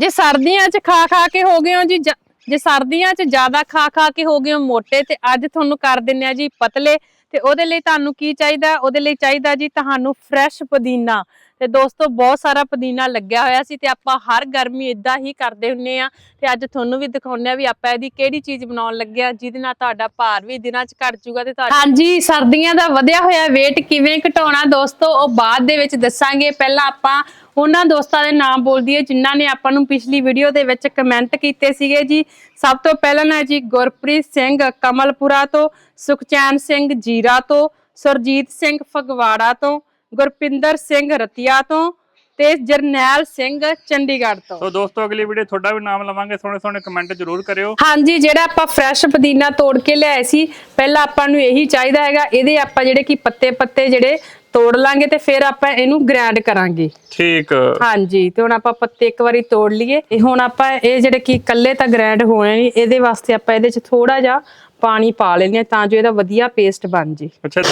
ਜੇ ਸਰਦੀਆਂ 'ਚ ਖਾ ਖਾ ਕੇ ਹੋ ਗਏ ਹੋ ਜੀ, ਜੇ ਸਰਦੀਆਂ 'ਚ ਜ਼ਿਆਦਾ ਖਾ ਖਾ ਕੇ ਹੋ ਗਏ ਹੋ ਮੋਟੇ ਤੇ ਅੱਜ ਤੁਹਾਨੂੰ ਕਰ ਦਿੰਨੇ ਆ ਜੀ ਪਤਲੇ ਤੇ ਉਹਦੇ ਲਈ ਤੁਹਾਨੂੰ ਕੀ ਚਾਹੀਦਾ? ਉਹਦੇ ਲਈ ਚਾਹੀਦਾ ਜੀ ਤੁਹਾਨੂੰ ਫਰੈਸ਼ ਪੁਦੀਨਾ। ਤੇ ਦੋਸਤੋ, ਬਹੁਤ ਸਾਰਾ ਪੁਦੀਨਾ ਲੱਗਿਆ ਹੋਇਆ ਸੀ ਤੇ ਆਪਾਂ ਹਰ ਗਰਮੀ ਇਦਾਂ ਹੀ ਕਰਦੇ ਹੁੰਨੇ ਆ ਤੇ ਅੱਜ ਤੁਹਾਨੂੰ ਵੀ ਦਿਖਾਉਂਦੇ ਆ ਵੀ ਆਪਾਂ ਇਹਦੀ ਕਿਹੜੀ ਚੀਜ਼ ਬਣਾਉਣ ਲੱਗੇ ਆ, ਜਿਹਦੇ ਨਾਲ ਤੁਹਾਡਾ ਭਾਰ ਵੀ ਦਿਨਾਂ 'ਚ ਘਟ ਜਾਊਗਾ ਤੇ ਤੁਹਾਡਾ ਹਾਂਜੀ, ਸਰਦੀਆਂ ਦਾ ਵਧਿਆ ਹੋਇਆ weight ਕਿਵੇਂ ਘਟਾਉਣਾ ਦੋਸਤੋ, ਉਹ ਬਾਅਦ ਦੇ ਵਿੱਚ ਦੱਸਾਂਗੇ। ਪਹਿਲਾਂ ਆਪਾਂ ਉਹਨਾਂ ਦੋਸਤਾਂ ਦੇ ਨਾਮ ਬੋਲ ਦਈਏ ਜਿਨ੍ਹਾਂ ਨੇ ਆਪਾਂ ਨੂੰ ਪਿਛਲੀ ਵੀਡੀਓ ਦੇ ਵਿੱਚ ਕਮੈਂਟ ਕੀਤੇ ਸੀਗੇ ਜੀ। ਸਭ ਤੋਂ ਪਹਿਲਾਂ ਨਾ ਜੀ, ਗੁਰਪ੍ਰੀਤ ਸਿੰਘ ਕਮਲਪੁਰਾ ਤੋਂ, ਸੁਖਚੈਨ ਸਿੰਘ ਜੀਰਾ ਤੋਂ, ਸੁਰਜੀਤ ਸਿੰਘ ਫਗਵਾੜਾ ਤੋਂ ਗੁਰਪਿੰਦਰ ਸਿੰਘ ਰਤੀਆ ਤੋਂ ਤੇ ਜਰਨੈਲ ਸਿੰਘ ਚੰਡੀਗੜ੍ਹ ਤੋਂ। ਸੋ ਦੋਸਤੋ ਅਗਲੀ ਵੀਡੀਓ ਤੁਹਾਡਾ ਵੀ ਨਾਮ ਲਵਾਂਗੇ। ਸੋਹਣੇ ਸੋਹਣੇ ਕਮੈਂਟ ਜ਼ਰੂਰ ਕਰਿਓ। ਹਾਂਜੀ ਜਿਹੜਾ ਆਪਾਂ ਫਰੈਸ਼ ਪੁਦੀਨਾ ਤੋੜ ਕੇ ਲਿਆਏ ਸੀ ਪਹਿਲਾਂ ਆਪਾਂ ਨੂੰ ਇਹੀ ਚਾਹੀਦਾ ਹੈਗਾ ਇਹਦੇ ਆਪਾਂ ਜਿਹੜੇ ਕਿ ਪੱਤੇ ਪੱਤੇ ਜਿਹੜੇ ਤੋੜ ਲਾਂਗੇ ਤੇ ਫਿਰ ਆਪਾਂ ਇਹਨੂੰ ਗ੍ਰਾਈਂਡ ਕਰਾਂਗੇ। ਠੀਕ। ਹਾਂਜੀ ਤੇ ਹੁਣ ਆਪਾਂ ਪੱਤੇ ਇੱਕ ਵਾਰੀ ਤੋੜ ਲਈਏ। ਇਹ ਹੁਣ ਆਪਾਂ ਇਹ ਜਿਹੜੇ ਕਿ ਇਕੱਲੇ ਤਾਂ ਗ੍ਰਾਈਂਡ ਹੋਣੇ ਨਹੀਂ ਇਹਦੇ ਵਾਸਤੇ ਆਪਾਂ ਇਹਦੇ 'ਚ ਥੋੜਾ ਜਿਹਾ ਪਾਣੀ ਪਾ ਹਾਂ ਤਾਂ ਜੋ ਇਹਦਾ ਵਧੀਆ ਪੇਸਟ ਬਣ ਜੇ। ਅੱਛਾ।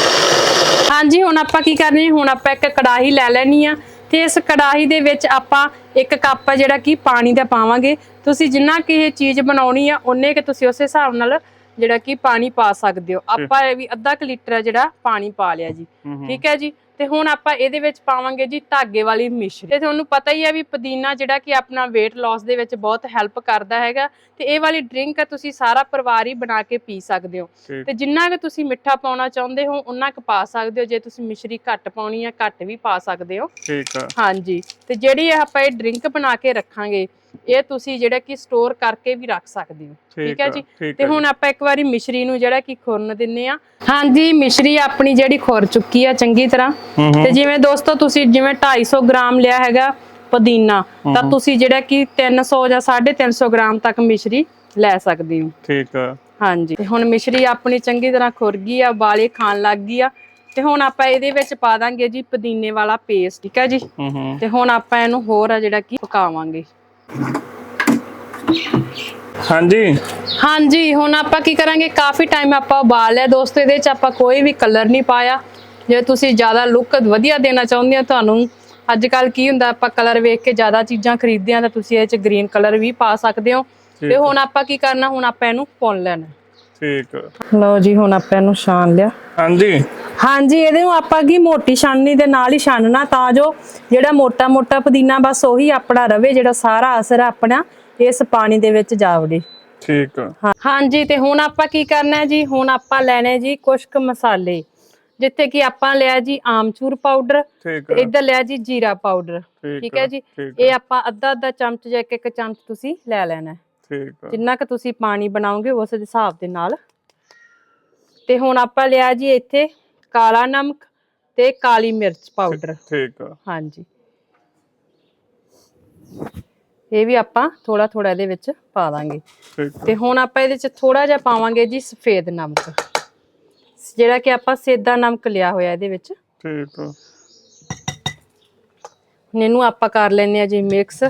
ਹਾਂਜੀ ਹੁਣ ਆਪਾਂ ਕੀ ਕਰਨੀ ਹੁਣ ਆਪਾਂ ਇੱਕ ਕੜਾਹੀ ਲੈ ਲੈਣੀ ਆ ਤੇ ਇਸ ਕੜਾਹੀ ਦੇ ਵਿੱਚ ਆਪਾਂ ਇੱਕ ਕੱਪ ਜਿਹੜਾ ਕਿ ਪਾਣੀ ਦਾ ਪਾਵਾਂਗੇ। ਤੁਸੀਂ ਜਿੰਨਾ ਕਿ ਇਹ ਚੀਜ਼ ਬਣਾਉਣੀ ਆ ਉਹਨੇ ਕਿ ਤੁਸੀਂ ਉਸੇ ਹਿਸਾਬ ਨਾਲ ਜਿਹੜਾ ਕਿ ਪਾਣੀ ਪਾ ਸਕਦੇ ਹੋ। ਆਪਾਂ ਇਹ ਵੀ ਅੱਧਾ ਕੁ ਲੀਟਰ ਜਿਹੜਾ ਪਾਣੀ ਪਾ ਲਿਆ ਜੀ। ਠੀਕ ਹੈ ਜੀ? ਤੇ ਹੁਣ ਆਪਾਂ ਇਹਦੇ ਵਿੱਚ ਪਾਵਾਂਗੇ ਜੀ ਧਾਗੇ ਵਾਲੀ ਮਿਸ਼ਰੀ। ਤੇ ਤੁਹਾਨੂੰ ਪਤਾ ਹੀ ਹੈ ਵੀ ਪੁਦੀਨਾ ਜਿਹੜਾ ਕਿ ਆਪਣਾ weight loss ਦੇ ਵਿੱਚ ਬਹੁਤ ਹੈਲਪ ਕਰਦਾ ਹੈਗਾ। ਤੇ ਇਹ ਵਾਲੀ ਡਰਿੰਕ ਤੁਸੀਂ ਸਾਰਾ ਪਰਿਵਾਰ ਹੀ ਬਣਾ ਕੇ ਪੀ ਸਕਦੇ ਹੋ। ਤੇ ਜਿੰਨਾ ਕਿ ਤੁਸੀਂ ਮਿੱਠਾ ਪਾਉਣਾ ਚਾਹੁੰਦੇ ਹੋ ਉਨਾ ਕੁ ਪਾ ਸਕਦੇ ਹੋ। ਜੇ ਤੁਸੀਂ ਮਿਸ਼ਰੀ ਘੱਟ ਪਾਉਣੀ ਆ ਘੱਟ ਵੀ ਪਾ ਸਕਦੇ ਹੋ। ਠੀਕ ਆ। ਹਾਂਜੀ। ਤੇ ਜਿਹੜੀ ਇਹ ਆਪਾਂ ਇਹ ਡਰਿੰਕ ਬਣਾ ਕੇ ਰੱਖਾਂਗੇ ਇਹ ਤੁਸੀਂ ਜਿਹੜਾ ਕਿ ਸਟੋਰ ਕਰਕੇ ਵੀ ਰੱਖ ਸਕਦੇ ਹੋ। ਠੀਕ ਹੈ ਆ, ਜੀ? ਤੇ ਆ ਹੁਣ ਆਪਾਂ ਇੱਕ ਵਾਰੀ ਮਿਸ਼ਰੀ ਨੂੰ ਜਿਹੜਾ ਕਿ ਖੁਰਨ ਦਿੰਨੇ ਆ। ਹਾਂਜੀ ਮਿਸ਼ਰੀ ਆਪਣੀ ਜਿਹੜੀ ਖੁਰ ਚੁੱਕੀ ਆ ਚੰਗੀ ਤਰ੍ਹਾਂ। ਤੇ ਜਿਵੇਂ ਦੋਸਤੋ ਤੁਸੀਂ ਜਿਵੇਂ 250 ਗ੍ਰਾਮ ਲਿਆ ਹੈਗਾ ਪੁਦੀਨਾ ਤਾਂ ਤੁਸੀਂ ਜਿਹੜਾ ਕਿ 300 ਜਾਂ 350 ਗ੍ਰਾਮ ਤੱਕ ਮਿਸ਼ਰੀ ਲੈ ਸਕਦੇ ਹੋ। ਠੀਕ ਆ। ਹਾਂਜੀ। ਤੇ ਹੁਣ ਮਿਸ਼ਰੀ ਆਪਣੀ ਚੰਗੀ ਤਰ੍ਹਾਂ ਖੁਰ ਗਈ ਆ ਉਬਾਲੇ ਖਾਣ ਲੱਗ ਗਈ ਆ। ਤੇ ਹੁਣ ਆਪਾਂ ਇਹਦੇ ਵਿੱਚ ਪਾ ਦਾਂਗੇ ਜੀ ਪੁਦੀਨੇ ਵਾਲਾ ਪੇਸਟ ਠੀਕ ਹੈ ਜੀ ਤੇ ਹੁਣ ਆਪਾਂ ਇਹਨੂੰ ਹੋਰ ਆ ਜਿਹੜਾ ਕਿ ਪਕਾਵਾਂਗੇ। ਹਾਂਜੀ। ਹਾਂਜੀ ਹੁਣ ਆਪਾਂ ਕੀ ਕਰਾਂਗੇ? ਕਾਫੀ ਟਾਈਮ ਆਪਾਂ ਉਬਾਲ ਲਿਆ। ਦੋਸਤੋ ਇਹਦੇ ਚ ਆਪਾਂ ਕੋਈ ਵੀ ਕਲਰ ਨਹੀਂ ਪਾਇਆ। ਜੇ ਤੁਸੀਂ ਜ਼ਿਆਦਾ ਲੁੱਕ ਵਧੀਆ ਦੇਣਾ ਚਾਹੁੰਦੇ ਹੋ ਤੁਹਾਨੂੰ ਅੱਜ ਕੱਲ ਕੀ ਹੁੰਦਾ ਆਪਾਂ ਕਲਰ ਵੇਖ ਕੇ ਜ਼ਿਆਦਾ ਚੀਜ਼ਾਂ ਖਰੀਦਦੇ ਆ ਤਾਂ ਤੁਸੀਂ ਇਹ ਚ ਗ੍ਰੀਨ ਕਲਰ ਵੀ ਪਾ ਸਕਦੇ ਹੋ। ਤੇ ਹੁਣ ਆਪਾਂ ਕੀ ਕਰਨਾ ਹੁਣ ਆਪਾਂ ਇਹਨੂੰ ਭੁੰਨ ਲੈਣਾ। ਠੀਕ। ਲਓ ਜੀ ਹੁਣ ਆਪਾਂ ਇਹਨੂੰ ਛਾਣ ਲਿਆ। ਹਾਂਜੀ। ਹਾਂਜੀ ਇਹਦੇ ਨੂੰ ਆਪਾਂ ਕੀ ਮੋਟੀ ਛਾਨਣੀ ਦੇ ਨਾਲ ਹੀ ਛਾਨਣਾ ਤਾਂ ਜੋ ਜਿਹੜਾ ਮੋਟਾ ਮੋਟਾ ਪੁਦੀਨਾ ਬਸ ਉਹੀ ਆਪਣਾ ਰਵੇ ਜਿਹੜਾ ਸਾਰਾ ਅਸਰ ਆਪਣਾ ਇਸ ਪਾਣੀ ਦੇ ਵਿੱਚ ਜਾਵੜੇ। ਠੀਕ। ਹਾਂਜੀ ਤੇ ਹੁਣ ਆਪਾਂ ਕੀ ਕਰਨਾ ਹੈ ਜੀ? ਹੁਣ ਆਪਾਂ ਲੈਣੇ ਜੀ ਕੁਛ ਕੁ ਮਸਾਲੇ। ਜਿੱਥੇ ਕਿ ਆਪਾਂ ਲਿਆ ਜੀ ਆਮਚੂਰ ਪਾਊਡਰ ਠੀਕ ਆ, ਇੱਧਰ ਲਿਆ ਜੀ ਜੀਰਾ ਪਾਊਡਰ ਠੀਕ ਹੈ ਜੀ? ਇਹ ਆਪਾਂ ਅੱਧਾ ਅੱਧਾ ਚਮਚ ਜਾਂ ਇੱਕ ਇੱਕ ਚਮਚ ਤੁਸੀਂ ਲੈ ਲੈਣਾ ਹੈ। ਠੀਕ ਜਿੰਨਾ ਕਿ ਤੁਸੀਂ ਪਾਣੀ ਬਣਾਓਗੇ ਉਸ ਦੇ ਹਿਸਾਬ ਦੇ ਨਾਲ। ਤੇ ਹੁਣ ਆਪਾਂ ਲਿਆ ਜੀ ਇੱਥੇ ਕਾਲਾ ਨਮਕ ਤੇ ਕਾਲੀ ਮਿਰਚ ਪਾਊਡਰ ਠੀਕ ਆ। ਹਾਂਜੀ। ਇਹ ਵੀ ਆਪਾਂ ਥੋੜਾ ਥੋੜਾ ਇਹਦੇ ਵਿੱਚ ਪਾ ਦਾਂਗੇ। ਤੇ ਹੁਣ ਆਪਾਂ ਇਹਦੇ ਚ ਥੋੜਾ ਜਿਹਾ ਪਾਵਾਂਗੇ ਜੀ ਸਫੇਦ ਨਮਕ। ਜਿਹੜਾ ਕਿ ਆਪਾਂ ਸੇਦਾ ਨਮਕ ਲਿਆ ਹੋਇਆ ਇਹਦੇ ਵਿੱਚ। ਠੀਕ ਆ। ਹੁਣ ਇਹਨੂੰ ਆਪਾਂ ਕਰ ਲੈਨੇ ਆ ਜੀ ਮਿਕਸ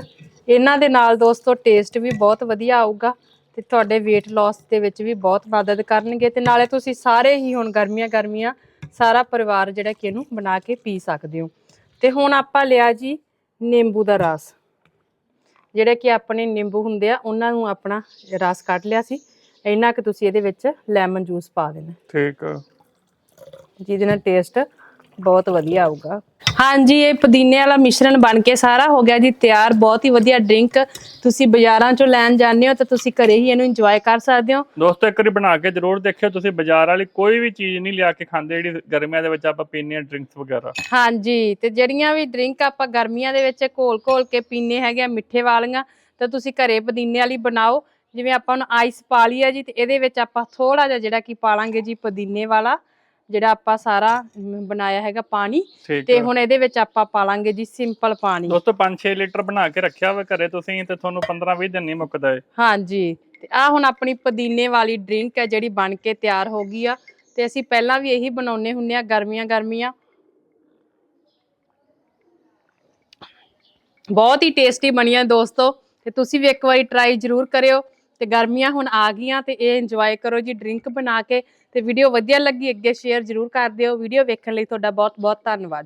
ਇਹਨਾਂ ਦੇ ਨਾਲ ਦੋਸਤੋ ਟੇਸਟ ਵੀ ਬਹੁਤ ਵਧੀਆ ਆਊਗਾ ਤੇ ਤੁਹਾਡੇ weight loss ਦੇ ਵਿੱਚ ਵੀ ਬਹੁਤ ਮਦਦ ਕਰਨਗੇ ਤੇ ਨਾਲੇ ਤੁਸੀਂ ਸਾਰੇ ਹੀ ਹੁਣ ਗਰਮੀਆਂ ਗਰਮੀਆਂ ਸਾਰਾ ਪਰਿਵਾਰ ਜਿਹੜਾ ਕਿ ਇਹਨੂੰ ਬਣਾ ਕੇ ਪੀ ਸਕਦੇ ਹੋ। ਤੇ ਹੁਣ ਆਪਾਂ ਲਿਆ ਜੀ ਨਿੰਬੂ ਦਾ ਰਸ। ਜਿਹੜੇ ਕਿ ਆਪਣੇ ਨਿੰਬੂ ਹੁੰਦੇ ਆ ਉਹਨਾਂ ਨੂੰ ਆਪਣਾ ਰਸ ਕੱਢ ਲਿਆ ਸੀ। ਇੰਨਾ ਕਿ ਤੁਸੀਂ ਇਹਦੇ ਵਿੱਚ ਲੈਮਨ ਜੂਸ ਪਾ ਦੇਣਾ। ਠੀਕ ਆ। ਜਿਹਦੇ ਨਾਲ ਟੇਸਟ ਬਹੁਤ ਵਧੀਆ ਆਊਗਾ। ਹਾਂਜੀ ਇਹ ਪੁਦੀਨੇ ਵਾਲਾ ਮਿਸ਼ਰਣ ਬਣ ਕੇ ਸਾਰਾ ਹੋ ਗਿਆ ਜੀ ਤਿਆਰ ਬਹੁਤ ਹੀ ਵਧੀਆ ਡਰਿੰਕ ਤੁਸੀਂ ਬਾਜ਼ਾਰਾਂ ਚੋਂ ਲੈਣ ਜਾਂਦੇ ਹੋ ਤਾਂ ਤੁਸੀਂ ਘਰੇ ਹੀ ਇਹਨੂੰ ਇੰਜੋਏ ਕਰ ਸਕਦੇ ਹੋ। ਦੋਸਤੋ ਇੱਕ ਵਾਰੀ ਬਣਾ ਕੇ ਜ਼ਰੂਰ ਦੇਖਿਓ ਤੁਸੀਂ ਬਾਜ਼ਾਰ ਵਾਲੀ ਕੋਈ ਵੀ ਚੀਜ਼ ਨਹੀਂ ਲਿਆ ਕੇ ਖਾਂਦੇ ਜਿਹੜੀ ਗਰਮੀਆਂ ਦੇ ਵਿੱਚ ਆਪਾਂ ਪੀਂਦੇ ਆ ਡਰਿੰਕਸ ਵਗੈਰਾ। ਹਾਂਜੀ ਤੇ ਜਿਹੜੀਆਂ ਵੀ ਡਰਿੰਕ ਆਪਾਂ ਗਰਮੀਆਂ ਦੇ ਵਿੱਚ ਘੋਲ-ਘੋਲ ਕੇ ਪੀਨੇ ਹੈਗੇ ਆ ਮਿੱਠੇ ਵਾਲੀਆਂ ਤਾਂ ਤੁਸੀਂ ਘਰੇ ਪੁਦੀਨੇ ਵਾਲੀ ਬਣਾਓ। ਜਿਵੇਂ ਆਪਾਂ ਹੁਣ ਆਈਸ ਪਾ ਲਈ ਆ ਜੀ ਤੇ ਇਹਦੇ ਵਿੱਚ ਆਪਾਂ ਥੋੜਾ ਜਿਹਾ ਜਿਹੜਾ ਕੀ ਪਾਲਾਂਗੇ ਜੀ ਪੁਦੀਨੇ ਵਾਲਾ। ਜਿਹੜਾ ਆਪਾਂ ਸਾਰਾ ਬਣਾਇਆ ਹੈਗਾ ਪਾਣੀ ਤੇ ਹੁਣ ਇਹਦੇ ਵਿੱਚ ਆਪਾਂ ਪਾਲਾਂਗੇ ਜੀ ਸਿੰਪਲ ਪਾਣੀ। ਦੋਸਤੋ 5-6 ਲੀਟਰ ਬਣਾ ਕੇ ਰੱਖਿਆ ਹੋਵੇ ਘਰੇ ਤੁਸੀਂ ਤੇ ਤੁਹਾਨੂੰ 15-20 ਦਿਨ ਨਹੀਂ ਮੁੱਕਦਾ ਏ ਹਾਂਜੀ ਤੇ ਆ ਹੁਣ ਆਪਣੀ ਪੁਦੀਨੇ ਵਾਲੀ ਡਰਿੰਕ ਹੈ ਜਿਹੜੀ ਬਣ ਕੇ ਤਿਆਰ ਹੋ ਗਈ ਆ। ਤੇ ਅਸੀਂ ਪਹਿਲਾਂ ਵੀ ਇਹੀ ਬਣਾਉਨੇ ਹੁੰਨੇ ਆ ਗਰਮੀਆਂ ਗਰਮੀਆਂ ਬਹੁਤ ਹੀ ਟੇਸਟੀ ਬਣੀਆਂ ਦੋਸਤੋ ਤੇ ਤੁਸੀਂ ਵੀ ਇੱਕ ਵਾਰੀ ਟਰਾਈ ਜ਼ਰੂਰ ਕਰਿਓ। ਤੇ ਗਰਮੀਆਂ ਹੁਣ ਆ ਗਈਆਂ ਤੇ ਇਹ ਇੰਜੋਏ ਕਰੋ ਜੀ ਡਰਿੰਕ ਬਣਾ ਕੇ ਤੇ ਵੀਡੀਓ ਵਧੀਆ ਲੱਗੀ ਅੱਗੇ ਸ਼ੇਅਰ ਜ਼ਰੂਰ ਕਰ ਦਿਓ। ਵੀਡੀਓ ਵੇਖਣ ਲਈ ਤੁਹਾਡਾ ਬਹੁਤ ਬਹੁਤ ਧੰਨਵਾਦ।